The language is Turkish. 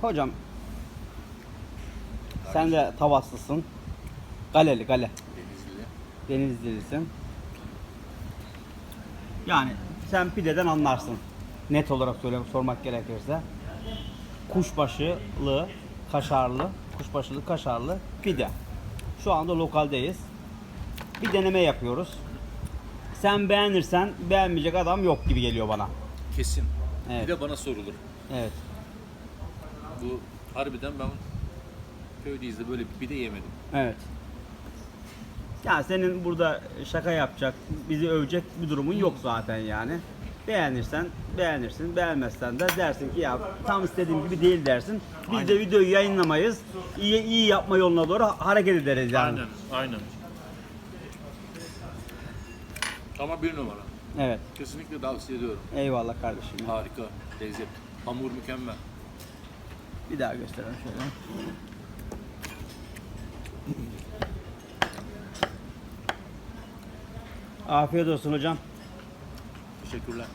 Hocam sen de Tavaslısın. Galeli, Gale. Denizli. Denizlilisin. Yani sen pideden anlarsın. Net olarak söyle sormak gerekirse. Kuşbaşılı, kaşarlı, kuşbaşılı, kaşarlı pide. Şu anda lokaldeyiz. Bir deneme yapıyoruz. Sen beğenirsen beğenmeyecek adam yok gibi geliyor bana. Kesin. Evet. Bir de bana sorulur. Evet. Bu harbiden ben köydeyiz de böyle bir pide yemedim. Evet. Ya senin burada şaka yapacak, bizi övecek bir durumun yok zaten yani. Beğenirsen beğenirsin, beğenmezsen de dersin ki ya tam istediğim gibi değil dersin. Biz de videoyu yayınlamayız. İyi iyi yapma yoluna doğru hareket ederiz yani. Aynen, aynen. Ama bir numara. Evet. Kesinlikle tavsiye ediyorum. Eyvallah kardeşim. Harika, lezzet. Hamur mükemmel. Bir daha gösterelim şöyle. Afiyet olsun hocam. Teşekkürler.